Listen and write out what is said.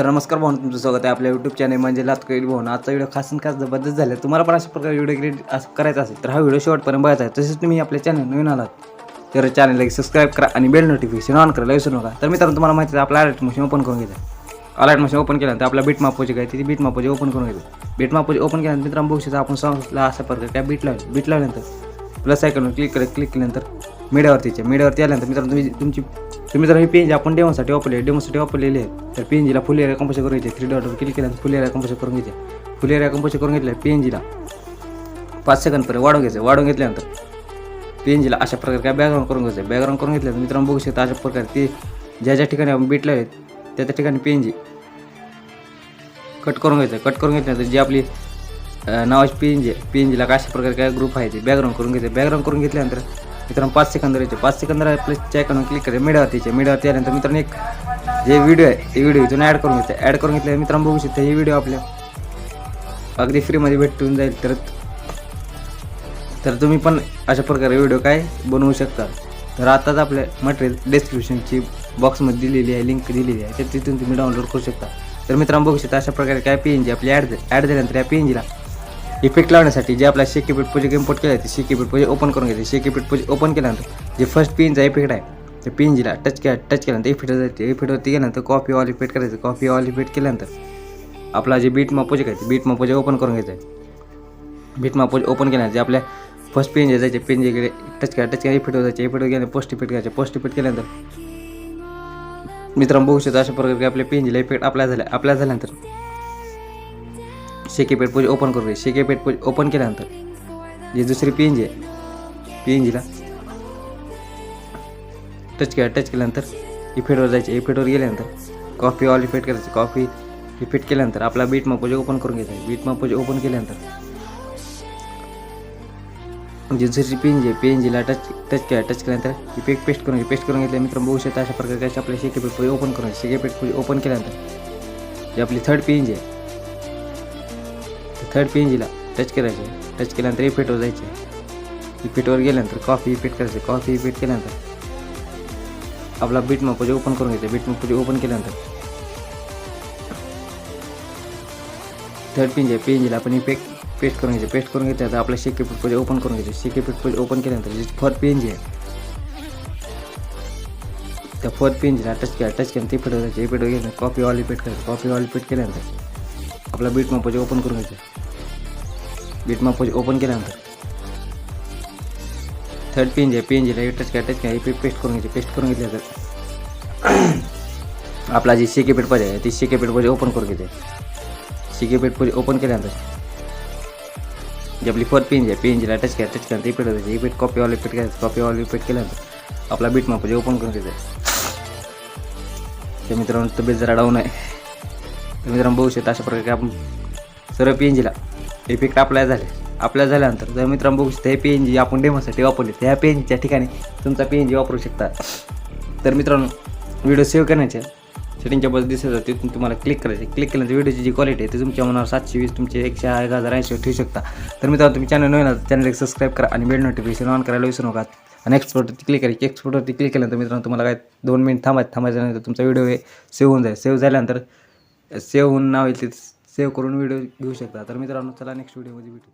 तर नमस्कार भाऊ तुमचं स्वागत आहे आपल्या यूट्यूब चॅनल म्हणजे लातकैल भाऊ आजचा व्हिडिओ खास खास जबरदस्त झाला. तुम्हाला पण अशा प्रकारे व्हिडिओ क्रिएट असं करायचा असेल तर हा व्हिडिओ शेवटपर्यंत बघायचा आहे. तसेच तुम्ही आपल्या चॅनल नवीन आलात तर चॅनलला सबस्क्राईब करा आणि बेल नोटिफिकेशन ऑन करायला विसरू नका. तर मित्रांनो तुम्हाला माहिती आहे आपला अलर्ट मशीन ओपन करून घ्यायचं अलर्ट मशीन ओपन केल्यानंतर आपल्या बीट मापोची काय ती बीट मापोची ओपन करून घ्यायचं बीट मापोची ओपन केल्यानंतर मित्रांनो बघू शकता आपण सॉंग्सला अशा प्रकारे त्या बीट लावली बीट लावल्यानंतर प्लस आयकॉनवर क्लिक करत क्लिक केल्यानंतर मीडियावरतीच्या मीडियावरती आल्यानंतर मित्रांनो तुम्ही तुमची तुम्ही जर हे पेंज आपण डेमोसाठी वापरले डेमोसाठी वापरलेले आहे तर पेंजीला फुल एरिया कंपोज करून घ्यायचे थ्री डॉटवर क्लिक केल्यानंतर फुल एरिया कंपोज करून घ्यायचे फुल एरिया कंपोज करून घेतलं पेंजीला पाच सेकंदपर्यंत वाढवून घ्यायचं. वाढवून घेतल्यानंतर पेंजीला अशा प्रकारे काय बॅकग्राऊंड करून घ्यायचं? बॅकग्राऊंड करून घेतल्यानंतर मित्रांनो बघू शकता अशा प्रकारे ते ज्या ज्या ठिकाणी आपण बीटले आहेत त्या त्या ठिकाणी पेंजी कट करून घ्यायचं. कट करून घेतल्यानंतर जी आपली अं, नावाची पेंज आहे पेंजीला अशा प्रकारे काय ग्रुप आहे ते बॅकग्राऊंड करून घ्यायचं. बॅकग्राऊंड करून घेतल्यानंतर मित्रांनो पाच सेकंद राहायचे पाच सेकंद प्लस चॅक क्लिक करायचं मीडियावरतीचे मीडियावरती आल्यानंतर मित्रांनो एक जे व्हिडिओ आहे ते व्हिडिओ इथून ॲड करून घ्यायचं ॲड करून घेतल्या मित्रांनो बघू शकता हे व्हिडिओ आपल्या अगदी फ्रीमध्ये भेटून जाईल. तर तर तुम्ही पण अशा प्रकारे व्हिडिओ काय बनवू शकता. तर आताच आपल्या मटेरियल डिस्क्रिप्शनची बॉक्समध्ये दिलेली आहे लिंक दिलेली आहे. तर तिथून तुम्ही डाउनलोड करू शकता. तर मित्रांनो बघू शकता अशा प्रकारे काय पी एन जी आपली ॲड ॲड झाल्यानंतर या पी एन जीला इफेक्ट लावण्यासाठी जे आपला शेकीपीठ प्रोजेक्ट इम्पोर्ट केलं आहे ते शेकीपीठ प्रोजेक्ट ओपन करून घ्यायचे शेकीपीठ प्रोजेक्ट ओपन केल्यानंतर जे फर्स्ट पिनचा इफेक्ट आहे ते पिनजीला टच केला टच केल्यानंतर इफेक्ट जाते. इफेक्टवरती गेल्यानंतर कॉफी ऑल इफेक्ट करायचं. कॉफी ऑल इफेक्ट केल्यानंतर आपला जे बीट मा प्रोजेक्ट आहे ते बीट प्रोजेक्ट ओपन करून घ्यायचं. आहे बीट मा प्रोजेक्ट ओपन केल्यानंतर जे आपल्या फर्स्ट पेन जे जायचे पेन जे टच करा टच करा इफेक्ट जायचे. इफेक्ट गेले पोस्ट इफेक्ट करायचे. पोस्ट इफेक्ट केल्यानंतर मित्रांनो बघू शकता अशा प्रकारे आपल्या पेनजीला इफेक्ट आपल्या झाला आपल्या झाल्यानंतर शेकेपेट पोज ओपन करू शेकेपेट पोज ओपन केल्यानंतर. जे दुसरी पी एन जी आहे पी एन जीला टच केला टच केल्यानंतर इफेक्टवर जायचे. इफेक्टवर गेल्यानंतर कॉफ़ी ऑल इफ़ेक्ट करायचं. कॉफ़ी इफ़ेक्ट केल्यानंतर आपला बीट मापोज ओपन करून घ्यायचा. आहे बीट मापोज ओपन केल्यानंतर जे दुसरी P N G P N जीला टच टच केला टच केल्यानंतर इफ़ेक्ट पेस्ट करून पेस्ट करून घेतल्या मित्र बघू शकता अशा प्रकारे काय आपल्या शेकेपेट पोज ओपन करून शेकेपेट पोज ओपन जी आपली थर्ड पी एन जी आहे थर्ड पी एन जीला टच करायचे. टच केल्यानंतर इफेक्टवर जायचे. इफेक्टवर गेल्यानंतर कॉफी इफेक्ट करायचे. कॉफी इफेक्ट केल्यानंतर आपला बीट मपोजे ओपन करून घ्यायचं बीट मपोजे ओपन केल्यानंतर थर्ड पिन आहे. पेंजीला आपण इफेक्ट पेस्ट करून घ्यायचे. पेस्ट करून घेतल्यानंतर आपला शेके पेज ओपन करून घ्यायचे. शेके पेज ओपन केल्यानंतर जी फोर्थ पेंज जी आहे. त्या फोर्थ पेंजला टच केला. टच केल्यानंतर इफेक्ट जायचे. इफेक्ट घ्यायचं कॉफी ऑल इफेक्ट करायचं. कॉफी ऑल इफेक्ट केल्यानंतर आपला बीट मपोजे ओपन करून घ्यायचं. बीट मपोजे ओपन केल्यानंतर थर्ड पेन आहे पेन जे टच केला टच काय इफेक्ट पेस्ट करून घ्यायची पेस्ट करून घेतल्यानंतर आपला जी शेकेपेट पाहिजे आहे ती शेकेपेट पाहिजे ओपन करून घेते शेकेपेट पाहिजे ओपन केल्यानंतर जी आपली फोर्थ पेन जी आहे पेन जीला टच काय टच केल्यानंतर इफेक्ट होते इफेक्ट कॉपी ऑल इफेक्ट करायचं कॉपी ऑल इफेक्ट केल्यानंतर आपला बीट मापाचे ओपन करून घेते त्या मित्रांनो तब्येत जरा डाऊन आहे तर मित्रांनो बघू शकता अशा प्रकारे आपण सर्व पी एन जीला। इफेक्ट अप्लाय झाले. अप्लाय झाल्यानंतर जर मित्रांनो बघू शकता हे पी एन जी आपण डेमोसाठी वापरले. त्या पी एन जीच्या ठिकाणी तुमचा पी एन जी वापरू शकता. तर मित्रांनो व्हिडिओ सेव्ह करण्याच्या सेटिंगच्या बस दिसत जाते तिथून तुम्हाला क्लिक करायचे. क्लिक केल्यानंतर व्हिडिओची जी क्वालिटी आहे ती तुमच्या मनावर सातशे वीस तुमचे एकशे एक हजार ऐंशी ठेवू शकता. तर मित्रांनो तुम्ही चॅनल नवीन चॅनल एक सबस्क्राईब करा आणि बेल नोटिफिकेशन ऑन करायला विसरू नका. आणि एक्सपोर्टवरती क्लिक करायची. एक्सपोर्टवरती क्लिक केल्यानंतर मित्रांनो तुम्हाला काय दोन मिनिट थांबायचं थांबायच्यानंतर तुमचा व्हिडिओ हे सेव्ह होऊन जाईल. सेव्ह झाल्यानंतर सेव्ह होऊन नाव येईल ते सेव्ह करून व्हिडिओ घेऊ शकता. तर मित्रांनो चला नेक्स्ट व्हिडिओमध्ये भेटू.